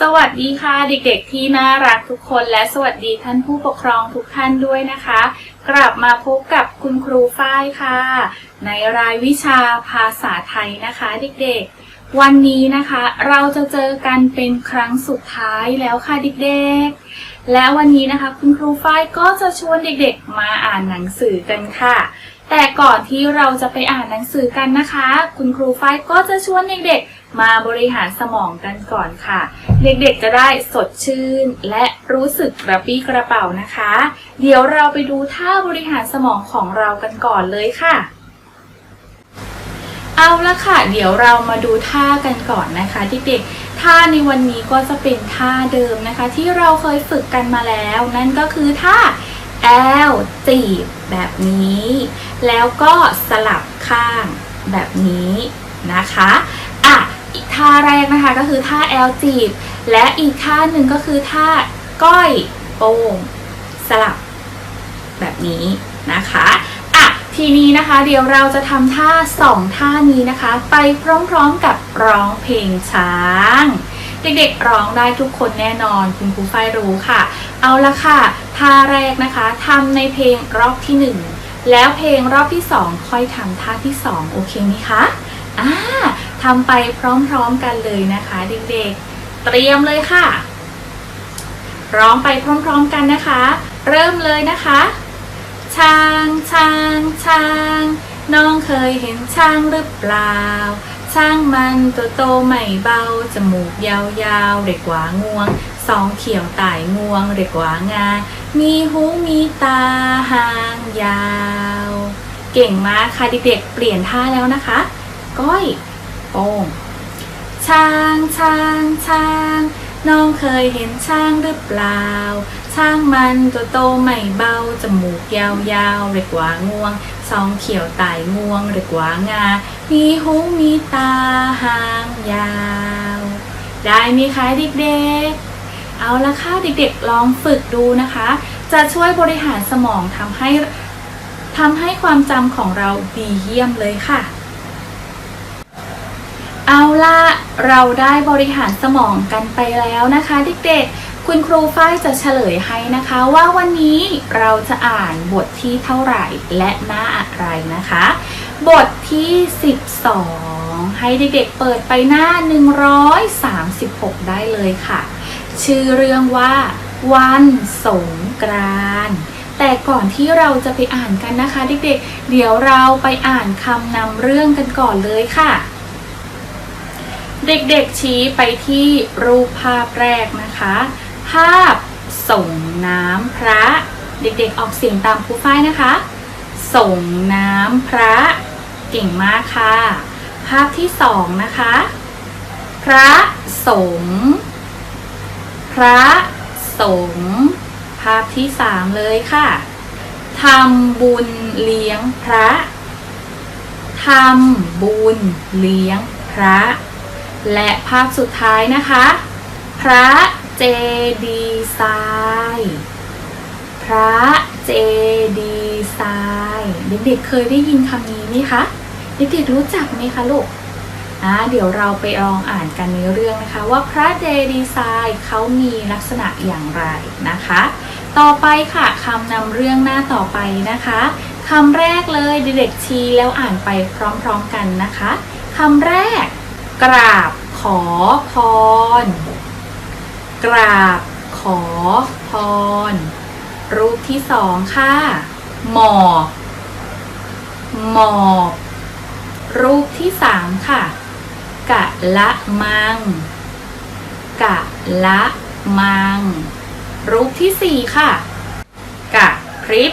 สวัสดีค่ะเด็กๆที่น่ารักทุกคนและสวัสดีท่านผู้ปกครองทุกท่านด้วยนะคะ กลับมาพบกับคุณครูฝ้ายค่ะ ในรายวิชาภาษาไทยนะคะเด็กๆ วันนี้นะคะเราจะเจอกันเป็นครั้งสุดท้ายแล้วค่ะเด็กๆ และวันนี้นะคะคุณครูฝ้ายก็จะชวนเด็กๆ มาอ่านหนังสือกันค่ะ แต่ก่อนที่เราจะไปอ่านหนังสือกันนะคะ คุณครูฝ้ายก็จะชวนเด็กๆ มาบริหารสมองกันก่อนค่ะ เด็กๆจะได้สดชื่น และรู้สึกกระปี้กระเป๋านะคะ เดี๋ยวเราไปดูท่าบริหารสมองของเรากันก่อนเลยค่ะ เอาละค่ะ เดี๋ยวเรามาดูท่ากันก่อนนะคะเด็กๆท่าในวันนี้ก็จะเป็นท่าเดิมนะคะ ที่เราเคยฝึกกันมาแล้ว นั่นก็คือท่า แอลจีบแบบนี้ แล้วก็สลับข้างแบบนี้นะคะอะอีกท่าแรกนะคะก็คือท่าแอลจีบ และอีกท่าหนึ่งก็คือท่าก้อยโป้งสลับแบบนี้นะคะอะทีนี้นะคะเดี๋ยวเราจะทำท่าสองท่านี้นะคะ ไปพร้อมๆกับร้องเพลงช้าง เด็กๆร้องได้ทุกคนแน่นอนคุณครูฝ้ายรู้ค่ะ เอาละค่ะท่าแรกนะคะทำในเพลงรอบที่หนึ่งแล้วเพลงรอบที่สองค่อยทำท่าที่สองโอเคไหมคะอ่าทำไปพร้อมๆกันเลยนะคะเด็กๆ เตรียมเลยค่ะ ร้องไปพร้อมๆกันนะคะ เริ่มเลยนะคะช้างช้างช้างน้องเคยเห็นช้างหรือเปล่า ช้างมันตัวโตไม่เบาจมูกยาวๆเด็กกว่างวง สองเขียวไต่งวงเด็กกว่างา มีหูมีตาหางยาว เก่งมากค่ะเด็กๆเปลี่ยนท่าแล้วนะคะ ก้อย โป้ง ช้างช้างช้างน้องเคยเห็นช้างหรือเปล่า ช้างมันตัวโตไม่เบา จมูกยาวๆเรียกว่างวง สองเขียวไต่งวงเรียกว่างา มีหูมีตาหางยาว ได้ไหมคะเด็กๆ เอาละค่ะเด็กๆลองฝึกดูนะคะ จะช่วยบริหารสมองทำให้ทำให้ความจำของเราดีเยี่ยมเลยค่ะ เอาละเราได้บริหารสมองกันไปแล้วนะคะ เด็กๆ คุณครูฝ้ายจะเฉลยให้นะคะว่าวันนี้เราจะอ่านบทที่เท่าไหร่และหน้าอะไรนะคะ บทที่ 12 ให้เด็กๆเปิดไปหน้า 136 ได้เลยค่ะ ชื่อเรื่องว่า วันสงกรานต์แต่ก่อนที่เราจะไปอ่านกันนะคะเด็กๆเดี๋ยวเราไปอ่านคำนำเรื่องกันก่อนเลยค่ะ เด็กๆชี้ไปที่รูปภาพแรกนะคะ ภาพส่งน้ำพระ เด็กๆออกเสียงตามครูฝ้ายนะคะ ส่งน้ำพระ เก่งมากค่ะ ภาพที่สองนะคะ พระสงฆ์ ระสงฆ์ภาพที่สามเลยค่ะทำบุญเลี้ยงพระทำบุญเลี้ยงพระ และภาพสุดท้ายนะคะ พระเจดีย์ทรายพระเจดีย์ทรายเด็กๆเคยได้ยินคำนี้ไหมคะ เด็กๆรู้จักไหมคะลูก อ่าเดี๋ยวเราไปลองอ่านกันในเรื่องนะคะว่าพระเจดีย์ทรายเขามีลักษณะอย่างไรนะคะ ต่อไปค่ะคำนำเรื่องหน้าต่อไปนะคะคำแรกเลยเด็กๆชี้แล้วอ่านไปพร้อมๆกันนะคะคำแรก กราบขอพร กราบขอพร รูปที่สองค่ะ หมอบหมอบรูปที่สามค่ะ กะละมัง กะละมัง รูปที่สี่ค่ะ กะพริบ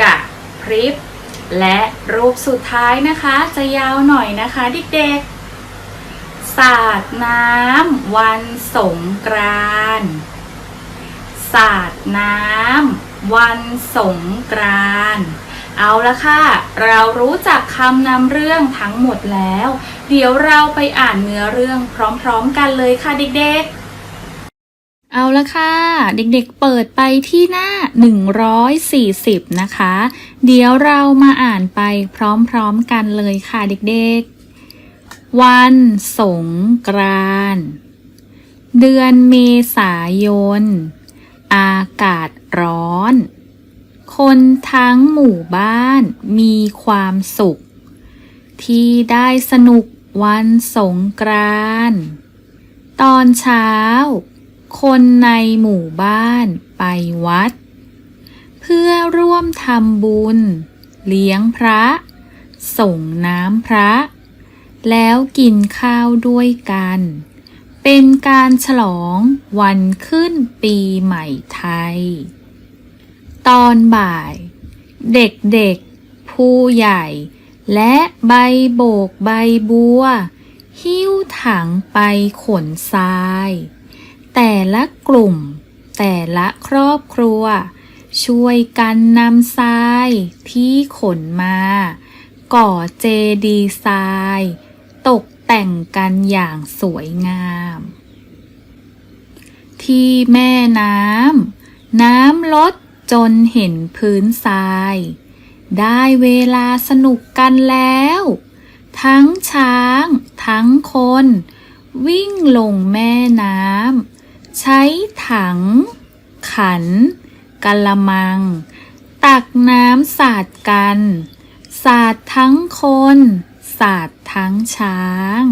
กะพริบ และรูปสุดท้ายนะคะ จะยาวหน่อยนะคะเด็กๆ สาดน้ำวันสงกรานสาดน้ำวันสงกรานต์ เอาละค่ะ เรารู้จักคำนำเรื่องทั้งหมดแล้ว เดี๋ยวเราไปอ่านเนื้อเรื่องพร้อมๆกันเลยค่ะเด็กๆ เอาละค่ะ เด็กๆเปิดไปที่หน้า 140 นะคะ เดี๋ยวเรามาอ่านไปพร้อมๆกันเลยค่ะเด็กๆ วันสงกรานต์เดือนเมษายน อากาศร้อน คนทั้งหมู่บ้านมีความสุข ที่ได้สนุกวันสงกรานต์ตอนเช้า คนในหมู่บ้านไปวัด เพื่อร่วมทำบุญ เลี้ยงพระ ส่งน้ำพระ แล้วกินข้าวด้วยกัน เป็นการฉลองวันขึ้นปีใหม่ไทย ตอนบ่าย เด็กๆ ผู้ใหญ่ และใบโบกใบบัว หิ้วถังไปขนทราย แต่ละกลุ่ม แต่ละครอบครัว ช่วยกันนำทรายที่ขนมา ก่อเจดีทราย ตกแต่งกันอย่างสวยงาม ที่แม่น้ำน้ำลด จนเห็นพื้นทราย ได้เวลาสนุกกันแล้ว ทั้งช้าง ทั้งคน วิ่งลงแม่น้ำใช้ถัง ขันกะละมัง ตักน้ำสาดกัน สาดทั้งคน สาดทั้งช้าง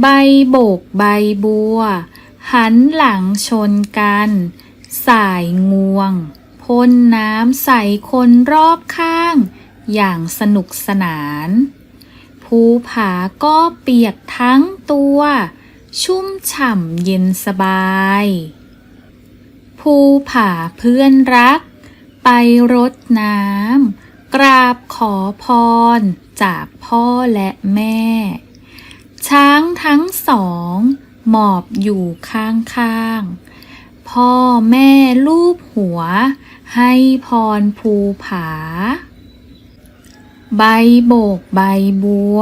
ใบโบกใบบัว หันหลังชนกัน สายงวงพ่นน้ำใส่คนรอบข้าง อย่างสนุกสนาน ภูผาก็เปียกทั้งตัว ชุ่มฉ่ำเย็นสบาย ภูผาเพื่อนรัก ไปรดน้ำกราบขอพรจากพ่อและแม่ ช้างทั้งสอง หมอบอยู่ข้างๆ พ่อแม่ลูบหัว ให้พรภูผา ใบโบกใบบัว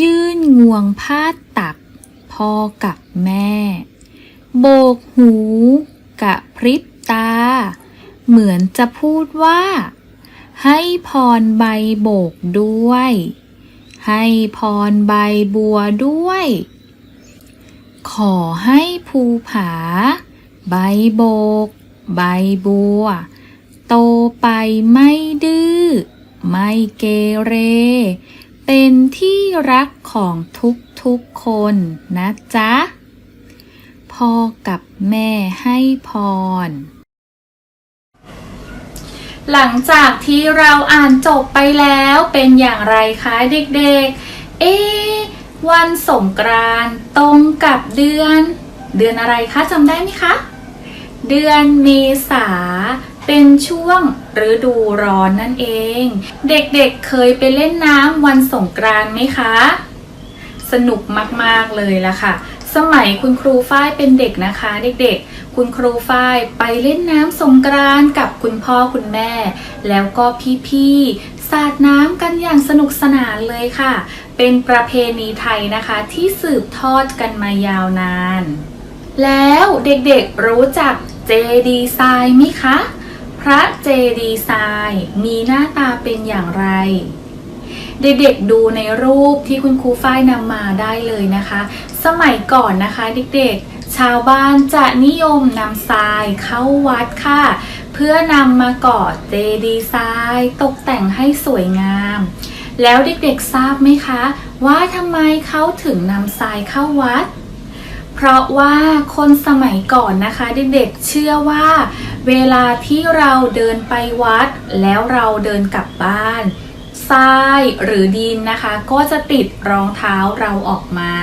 ยื่นงวงพาดตัก พ่อกับแม่ โบกหู กะพริบตา เหมือนจะพูดว่า ให้พรใบโบกด้วย ให้พรใบบัวด้วย ขอให้ภูผา ใบโบก ใบบัว โตไปไม่ดื้อ ไม่เกเร เป็นที่รักของทุกทุกคนนะจ๊ะ พ่อกับแม่ให้พร หลังจากที่เราอ่านจบไปแล้วเป็นอย่างไรคะเด็กๆ เอ๊วันสงกรานต์ตรงกับเดือน เดือนอะไรคะจำได้ไหมคะ เดือนเมษาเป็นช่วงฤดูร้อนนั่นเอง เด็กๆเคยไปเล่นน้ำวันสงกรานต์ไหมคะ สนุกมากๆเลยล่ะค่ะ สมัยคุณครูฝ้ายเป็นเด็กนะคะ เด็กๆ คุณครูฝ้ายไปเล่นน้ำสงกรานต์กับคุณพ่อคุณแม่ แล้วก็พี่ๆสาดน้ำกันอย่างสนุกสนานเลยค่ะ เป็นประเพณีไทยนะคะที่สืบทอดกันมายาวนาน แล้วเด็กๆรู้จักเจดีไซน์ไหมคะ พระเจดีไซน์มีหน้าตาเป็นอย่างไร เด็กๆดูในรูปที่คุณครูฝ้ายนำมาได้เลยนะคะ สมัยก่อนนะคะเด็กๆ ชาวบ้านจะนิยมนำทรายเข้าวัดค่ะ เพื่อนำมาก่อเจดีย์ทรายตกแต่งให้สวยงาม แล้วเด็กๆทราบไหมคะ ว่าทำไมเขาถึงนำทรายเข้าวัด เพราะว่าคนสมัยก่อนนะคะเด็กๆเชื่อว่า เวลาที่เราเดินไปวัด แล้วเราเดินกลับบ้านทรายหรือดินนะคะ ก็จะติดรองเท้าเราออกมา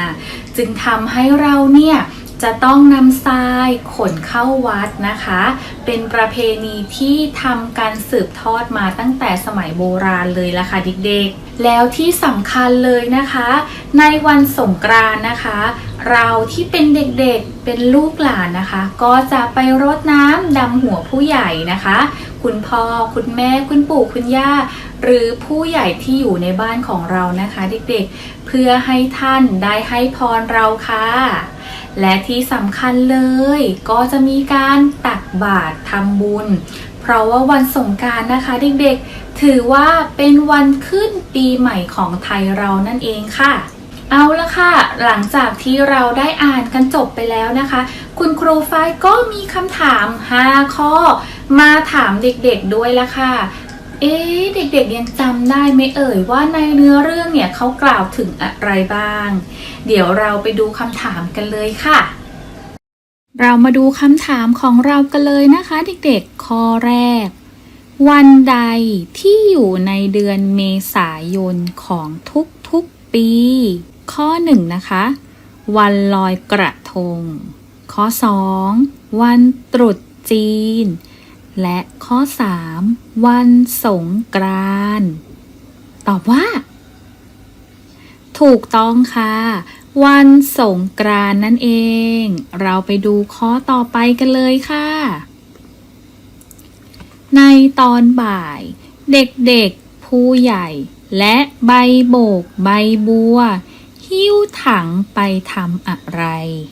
จึงทำให้เราเนี่ยจะต้องนำทรายขนเข้าวัดนะคะ เป็นประเพณีที่ทำการสืบทอดมาตั้งแต่สมัยโบราณเลยล่ะค่ะเด็กๆ แล้วที่สำคัญเลยนะคะ ในวันสงกรานต์นะคะ เราที่เป็นเด็กๆเป็นลูกหลานนะคะ ก็จะไปรดน้ำดำหัวผู้ใหญ่นะคะ คุณพ่อคุณแม่คุณปู่คุณย่า หรือผู้ใหญ่ที่อยู่ในบ้านของเรานะคะ เด็กๆ เพื่อให้ท่านได้ให้พรเราค่ะ และที่สำคัญเลย ก็จะมีการตักบาตรทำบุญ เพราะว่าวันสงการนะคะเด็กๆ ถือว่าเป็นวันขึ้นปีใหม่ของไทยเรานั่นเองค่ะ เอาละค่ะ หลังจากที่เราได้อ่านกันจบไปแล้วนะคะ คุณครูฝ้ายก็มีคำถาม 5 ข้อ มาถามเด็กๆด้วยละค่ะ เอ๊เด็กๆยังจำได้ไหมเอ่ยว่าในเนื้อเรื่องเนี่ยเขากล่าวถึงอะไรบ้าง เดี๋ยวเราไปดูคำถามกันเลยค่ะ เรามาดูคำถามของเรากันเลยนะคะ เด็กๆ ข้อแรก วันใดที่อยู่ในเดือนเมษายนของทุกๆปี ข้อ 1 นะคะ วันลอยกระทง ข้อ 2 วันตรุษจีน และข้อ 3 วันสงกรานต์ตอบว่า ถูกต้องค่ะ วันสงกรานต์นั่นเอง เราไปดูข้อต่อไปกันเลยค่ะ ในตอนบ่าย เด็กๆ ผู้ใหญ่ และใบโบก ใบบัว หิ้วถังไปทำอะไร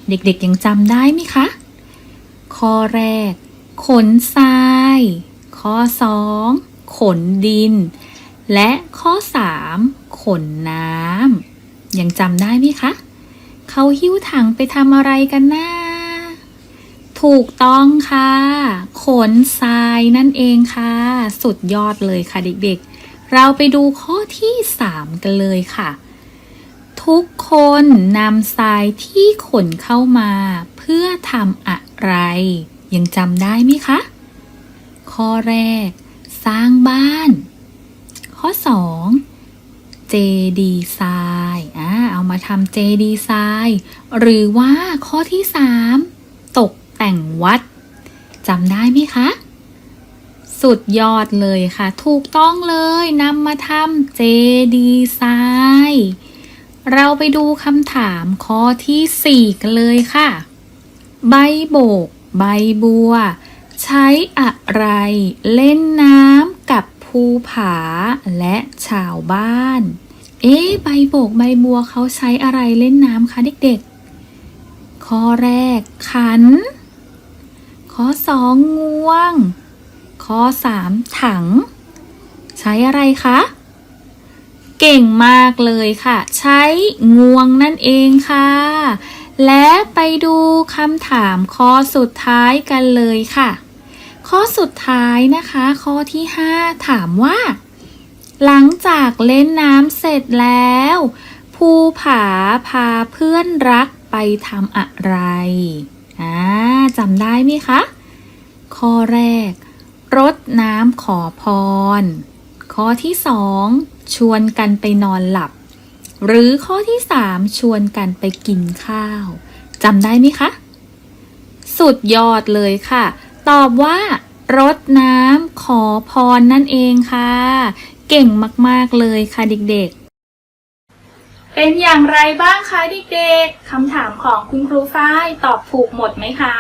เด็กๆยังจำได้ไหมคะ ข้อแรก ขนทราย ข้อ2ขนดิน และข้อ3ขนน้ำยังจำได้ไหมคะเขาหิ้วถังไปทำอะไรกันนะถูกต้องค่ะ ขนทรายนั่นเองค่ะ สุดยอดเลยค่ะเด็กๆ เราไปดูข้อที่ 3 กันเลยค่ะ ทุกคนนำทรายที่ขนเข้ามา เพื่อทำอะไร ยังจำได้ไหมคะ ข้อแรก สร้างบ้าน ข้อ 2 เจดีทรายอ่าเอามาทำเจดีทรายหรือว่าข้อที่ 3 ตกแต่งวัดจำได้ไหมคะสุดยอดเลยค่ะ ถูกต้องเลยนำมาทำเจดีทราย เราไปดูคำถามข้อที่ 4 กันเลยค่ะ ใบโบก ใบบัว ใช้อะไร เล่นน้ำกับภูผาและชาวบ้าน เอ๊ะใบโบกใบบัวเขาใช้อะไรเล่นน้ำคะเด็กๆ ข้อแรกขัน ข้อสองงวง ข้อสามถัง ใช้อะไรคะ เก่งมากเลยค่ะ ใช้งวงนั่นเองค่ะ และไปดูคำถามข้อสุดท้ายกันเลยค่ะ ข้อสุดท้ายนะคะ ข้อที่ 5 ถามว่า หลังจากเล่นน้ำเสร็จแล้วภูผาพาเพื่อนรักไปทำอะไรอ่าจำได้ไหมคะ ข้อแรก รดน้ำขอพร ข้อที่สอง ชวนกันไปนอนหลับ หรือข้อที่สามชวนกันไปกินข้าวจำได้ไหมคะ สุดยอดเลยค่ะ ตอบว่ารดน้ำขอพรนั่นเองค่ะ เก่งมากๆเลยค่ะเด็กๆ เป็นอย่างไรบ้างคะเด็กๆคำถามของคุณครูฝ้ายตอบถูกหมดไหมคะ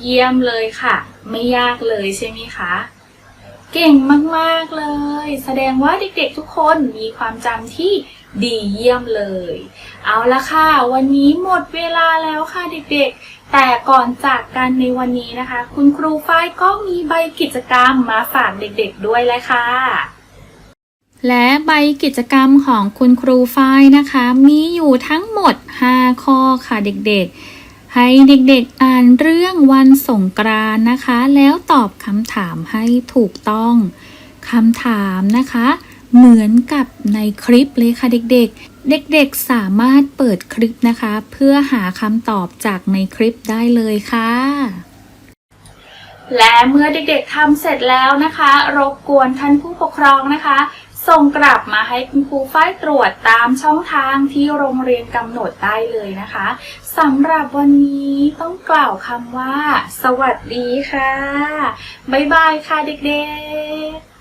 เยี่ยมเลยค่ะ ไม่ยากเลยใช่ไหมคะ เก่งมากๆเลย แสดงว่าเด็กๆทุกคนมีความจำที่ดีเยี่ยมเลย เอาละค่ะ วันนี้หมดเวลาแล้วค่ะเด็กๆ แต่ก่อนจากกันในวันนี้นะคะ คุณครูฝ้ายก็มีใบกิจกรรมมาฝากเด็กๆด้วยเลยค่ะ และใบกิจกรรมของคุณครูฝ้ายนะคะ มีอยู่ทั้งหมด 5 ข้อค่ะเด็กๆ ให้เด็กๆอ่านเรื่องวันสงกรานนะคะ แล้วตอบคำถามให้ถูกต้องคำถามนะคะ เหมือนกับในคลิปเลยค่ะเด็กๆ เด็กๆสามารถเปิดคลิปนะคะ เพื่อหาคำตอบจากในคลิปได้เลยค่ะ และเมื่อเด็กๆทำเสร็จแล้วนะคะ รบกวนท่านผู้ปกครองนะคะ ส่งกลับมาให้คุณครูฝ้ายตรวจตามช่องทางที่โรงเรียนกำหนดได้เลยนะคะสำหรับวันนี้ต้องกล่าวคำว่า สวัสดีค่ะ บ๊ายบายค่ะเด็กๆ